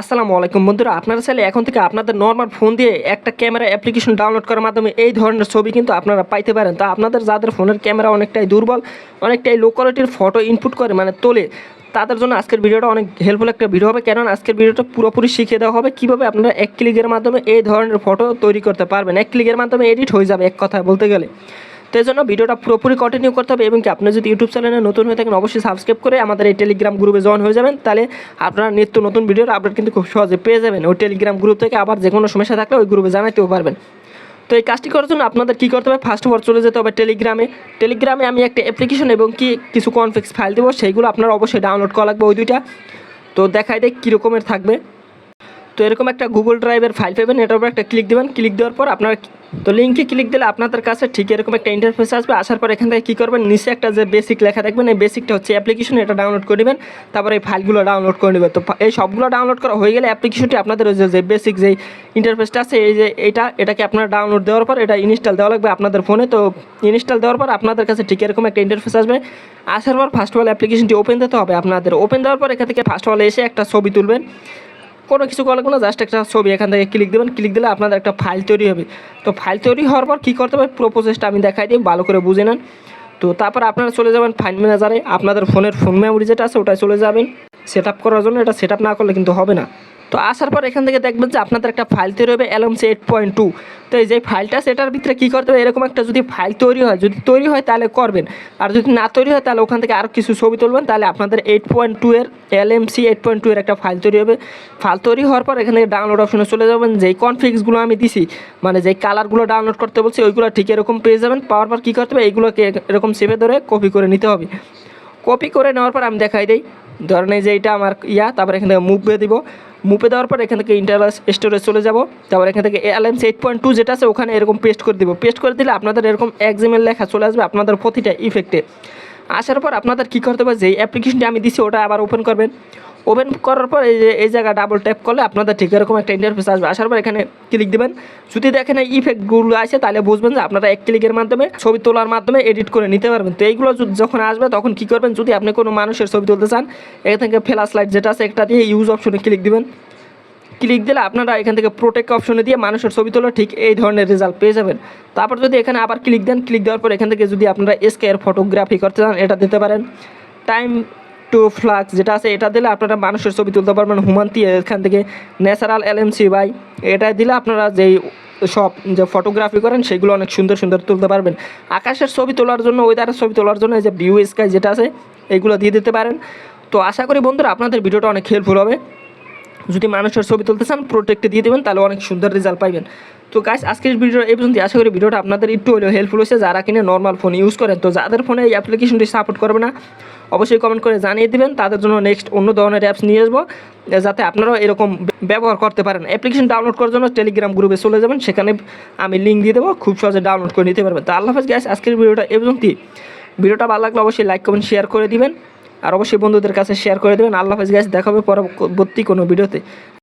আসসালামু আলাইকুম বন্ধুরা, আপনারা চাইলে এখন থেকে আপনাদের নর্মাল ফোন দিয়ে একটা ক্যামেরা অ্যাপ্লিকেশন ডাউনলোড করার মাধ্যমে এই ধরনের ছবি কিন্তু আপনারা পাইতে পারেন। তা আপনাদের যাদের ফোনের ক্যামেরা অনেকটাই দুর্বল, অনেকটাই লো কোয়ালিটির ফটো ইনপুট করে মানে তোলে, তাদের জন্য আজকের ভিডিওটা অনেক হেল্পফুল একটা ভিডিও হবে। কারণ আজকের ভিডিওটা পুরোপুরি শিখিয়ে দেওয়া হবে কীভাবে আপনারা এক ক্লিকের মাধ্যমে এই ধরনের ফটো তৈরি করতে পারবেন। এক ক্লিকের মাধ্যমে এডিট হয়ে যাবে এক কথায় বলতে গেলে। তো এই জন্য ভিডিওটা পুরোপুরি কন্টিনিউ করতে হবে এবং কি আপনি যদি ইউটিউব চ্যানেলে নতুন হয়ে থাকেন অবশ্যই সাবস্ক্রাইব করে আমাদের এই টেলিগ্রাম গ্রুপে জয়েন হয়ে যাবেন। তাহলে আপনারা নিত্য নতুন ভিডিওর আপডেট কিন্তু খুব সহজে পেয়ে যাবেন। ওই টেলিগ্রাম গ্রুপ থেকে আবার যে কোনো সমস্যা থাকলে ওই গ্রুপে জানাতেও পারবেন। তো এই কাজটি করার জন্য আপনাদের কী করতে হবে? ফার্স্ট অফ অল চলে যেতে হবে টেলিগ্রামে টেলিগ্রামে আমি একটা অ্যাপ্লিকেশন এবং কি কিছু কনফিক্স ফাইল দেবো। সেইগুলো আপনারা অবশ্যই ডাউনলোড করা লাগবে ওই দুইটা। তো দেখাই দেয় কীরকমের থাকবে। তো এরকম একটা গুগল ড্রাইভের ফাইল পাবেন, এটার উপর একটা ক্লিক দেবেন। ক্লিক দেওয়ার পর আপনার তো লিঙ্কে ক্লিক দিলে আপনাদের কাছে ঠিক এরকম একটা ইন্টারফেস আসবে। আসার পর এখান থেকে কী করবেন? নিচে একটা যে বেসিক লেখা দেখবেন, এই বেসিকটা হচ্ছে অ্যাপ্লিকেশন এটা ডাউনলোড করে নেবেন। তারপরে এই ফাইলগুলো ডাউনলোড করে নেবেন। তো এই সবগুলো ডাউনলোড করা হয়ে গেলে অ্যাপ্লিকেশনটি আপনাদের ওই যে- বেসিক যেই ইন্টারফেসটা আছে, এই যে এটা, এটাকে আপনার ডাউনলোড দেওয়ার পর এটা ইনস্টল দেওয়া লাগবে আপনাদের ফোনে তো ইনস্টল দেওয়ার পর আপনাদের কাছে ঠিক এরকম একটা ইন্টারফেস আসবে। আসার পর ফার্স্ট অল অ্যাপ্লিকেশনটি ওপেন দিতে হবে আপনাদের। ওপেন দেওয়ার পর এখান থেকে ফার্স্ট অল এসে একটা ছবি তুলবেন। কোনো কিছু করলে কোনো জাস্ট একটা ছবি, এখান থেকে ক্লিক দেবেন ক্লিক দিলে আপনাদের একটা ফাইল তৈরি হবে। তো ফাইল তৈরি হওয়ার পর কী করতে হবে? পুরো প্রসেসটা আমি দেখাই দিই, ভালো করে বুঝে নেন। তো তারপর আপনারা চলে যাবেন ফাইল ম্যানেজারে আপনাদের ফোনের ফোন মেমোরি যেটা আছে ওটাই চলে যাবেন। সেট করার জন্য এটা সেট না করলে কিন্তু হবে না। তো আসার পর এখান থেকে দেখবেন যে আপনাদের একটা ফাইল তৈরি হবে এলএমসি এইট পয়েন্ট টু তো এই যে ফাইলটা সেটার ভিতরে কী করতে হবে? এরকম একটা যদি ফাইল তৈরি হয়, যদি তৈরি হয় তাহলে করবেন। আর যদি না তৈরি হয় তাহলে ওখান থেকে আরও কিছু ছবি তুলবেন, তাহলে আপনাদের এইট পয়েন্ট টু এর এলএমসি এইট পয়েন্ট টু এর একটা ফাইল তৈরি হবে। ফাইল তৈরি হওয়ার পর এখান থেকে ডাউনলোড অপশনে চলে যাবেন। যেই কনফিক্সগুলো আমি দিছি মানে যেই কালারগুলো ডাউনলোড করতে বলছি, ওইগুলো ঠিক এরকম পেয়ে যাবেন। পাওয়ার পর কী করতে হবে? এইগুলোকে এরকম সেভে ধরে কপি করে নিতে হবে। কপি করে নেওয়ার পর আমি দেখাই দিই। ধরেন এই যে এটা আমার ইয়া, তারপর এখান থেকে মুভে দিব। মুভে দেওয়ার পর এখান থেকে ইন্টারনাল স্টোরে চলে যাব। তারপর এখান থেকে এলএমস এইট পয়েন্ট টু যেটা আছে, ওখানে এরকম পেস্ট করে দিব। পেস্ট করে দিলে আপনাদের এরকম এক্সএমএল লেখা চলে আসবে আপনাদের প্রতিটা ইফেক্টে আসার পর আপনাদের কী করতে হবে? যে অ্যাপ্লিকেশনটি আমি দিচ্ছি ওটা আবার ওপেন করবেন। ওপেন করার পর এই যে, এই জায়গা ডাবল ট্যাপ করলে আপনাদের ঠিক এরকম একটা ইন্টারফেস আসবে। আসার পর এখানে ক্লিক দেবেন। যদি দেখেন এই ইফেক্টগুলো আছে তাহলে বুঝবেন যে আপনারা এক ক্লিকের মাধ্যমে ছবি তোলার মাধ্যমে এডিট করে নিতে পারবেন। তো এইগুলো যখন আসবে, তখন কী করবেন, যদি আপনি কোনো মানুষের ছবি তুলতে চান, এখান থেকে ফ্ল্যাশ লাইট যেটা আছে, একটা দিয়ে ইউজ অপশনে ক্লিক দিবেন। ক্লিক দিলে আপনারা এখান থেকে প্রোটেক্ট অপশনে দিয়ে মানুষের ছবি তোলা ঠিক এই ধরনের রেজাল্ট পেয়ে যাবেন। তারপর যদি এখানে আবার ক্লিক দেন ক্লিক দেওয়ার পর এখান থেকে যদি আপনারা স্কেয়ার ফটোগ্রাফি করতে চান, এটা দিতে পারেন। টাইম টু ফ্লাক্স যেটা আছে, এটা দিলে আপনারা মানুষের ছবি তুলতে পারবেন। হুমান্তি, এখান থেকে ন্যাচারাল এলএমসি বাই এটা দিলে আপনারা যেই সব যে ফটোগ্রাফি করেন, সেগুলো অনেক সুন্দর সুন্দর তুলতে পারবেন। আকাশের ছবি তোলার জন্য ওয়েদারের ছবি তোলার জন্য, এই যে ভিউ স্কাই যেটা আছে, এগুলো দিয়ে দিতে পারেন। তো আশা করি বন্ধুরা, আপনাদের ভিডিওটা অনেক হেল্পফুল হবে। যদি মানুষের ছবি তুলতে চান প্রোটেক্টে দিয়ে দেবেন, তাহলে অনেক সুন্দর রেজাল্ট পাইবেন। তো গাছ আজকের ভিডিও এই পর্যন্ত আশা করি ভিডিওটা আপনাদের একটু হলেও হেল্পফুল হয়েছে। যারা কিনে নর্মাল ফোন ইউজ করেন, তো যাদের ফোনে এই অ্যাপ্লিকেশনটি সাপোর্ট করবে না, অবশ্যই কমেন্ট করে জানিয়ে দেবেন। তাদের জন্য নেক্সট অন্য ধরনের অ্যাপস নিয়ে আসব, যাতে আপনারাও এরকম ব্যবহার করতে পারেন। অ্যাপ্লিকেশন ডাউনলোড করার জন্য টেলিগ্রাম গ্রুপে চলে যাবেন। সেখানে আমি লিঙ্ক দিয়ে দেবো। খুব সহজে ডাউনলোড করে নিতে পারবেন। তো আল্লাহ হাফেজ গ্যাস আজকের ভিডিওটা এই পর্যন্তই। ভিডিওটা ভালো লাগলে অবশ্যই লাইক কমেন্ট শেয়ার করে দিবেন। আর অবশ্যই বন্ধুদের কাছে শেয়ার করে দেবেন। আল্লাহ হাফেজ গ্যাস দেখাবে পরবর্তী কোনো ভিডিওতে